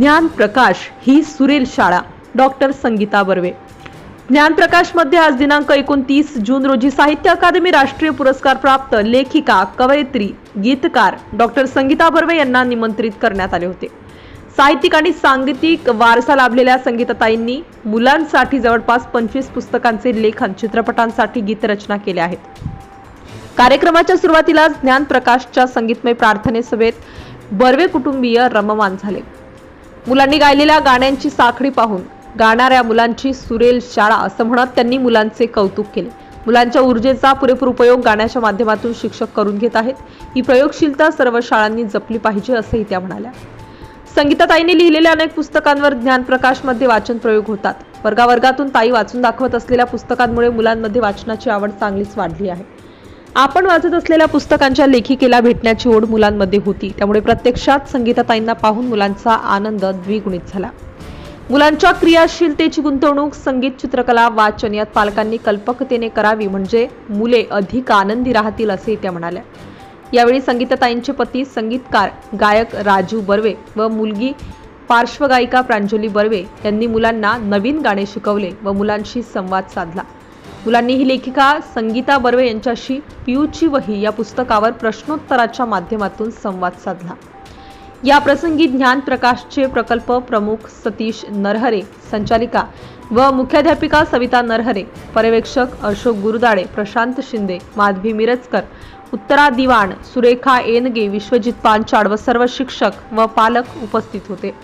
ज्ञान प्रकाश ही सुरेल शाळा. डॉक्टर संगीता बर्वे. ज्ञानप्रकाशमध्ये आज दिनांक एकोणतीस जून रोजी साहित्य अकादमी राष्ट्रीय पुरस्कार प्राप्त लेखिका कवयित्री गीतकार डॉक्टर संगीता बर्वे यांना निमंत्रित करण्यात आले होते. साहित्यिक आणि सांगीतिक वारसा लाभलेल्या संगीताताईंनी मुलांसाठी जवळपास पंचवीस पुस्तकांचे लेखन चित्रपटांसाठी गीतरचना केल्या आहेत. कार्यक्रमाच्या सुरुवातीला ज्ञान प्रकाशच्या संगीतमय प्रार्थनेसभेत बर्वे कुटुंबीय रममान झाले. मुलांनी गायलेल्या गाण्यांची साखळी पाहून गाणाऱ्या मुलांची सुरेल शाळा असं म्हणत त्यांनी मुलांचे कौतुक केले. मुलांच्या ऊर्जेचा पुरेपूर उपयोग गाण्याच्या माध्यमातून शिक्षक करून घेत आहेत. ही प्रयोगशीलता सर्व शाळांनी जपली पाहिजे असंही त्या म्हणाल्या. संगीताताईंनी लिहिलेल्या अनेक पुस्तकांवर ज्ञानप्रकाशमध्ये वाचन प्रयोग होतात. वर्गावर्गातून ताई वाचून दाखवत असलेल्या पुस्तकांमुळे मुलांमध्ये वाचनाची आवड चांगलीच वाढली आहे. आपण वाचत असलेल्या पुस्तकांच्या लेखिकेला भेटण्याची ओढ मुलांमध्ये होती. त्यामुळे प्रत्यक्षात संगीताताईंना पाहून मुलांचा आनंद द्विगुणित झाला. मुलांच्या क्रियाशीलतेची गुंतवणूक संगीत चित्रकला वाचन यात पालकांनी कल्पकतेने करावी म्हणजे मुले अधिक आनंदी राहतील असे त्या म्हणाल्या. यावेळी संगीतताईंचे पती संगीतकार गायक राजू बर्वे व मुलगी पार्श्वगायिका प्रांजली बर्वे यांनी मुलांना नवीन गाणे शिकवले व मुलांशी संवाद साधला. मुलांनी ही लेखिका संगीता बर्वे यांच्याशी पियूची वही या पुस्तकावर प्रश्नोत्तराच्या माध्यमातून संवाद साधला. या प्रसंगी ज्ञान प्रकाशचे प्रकल्प प्रमुख सतीश नरहरे संचालिका व मुख्याध्यापिका सविता नरहरे पर्यवेक्षक अशोक गुरुदाडे प्रशांत शिंदे माधवी मिरजकर उत्तरा दिवाण सुरेखा एनगे विश्वजित पांचाळ व सर्व शिक्षक व पालक उपस्थित होते.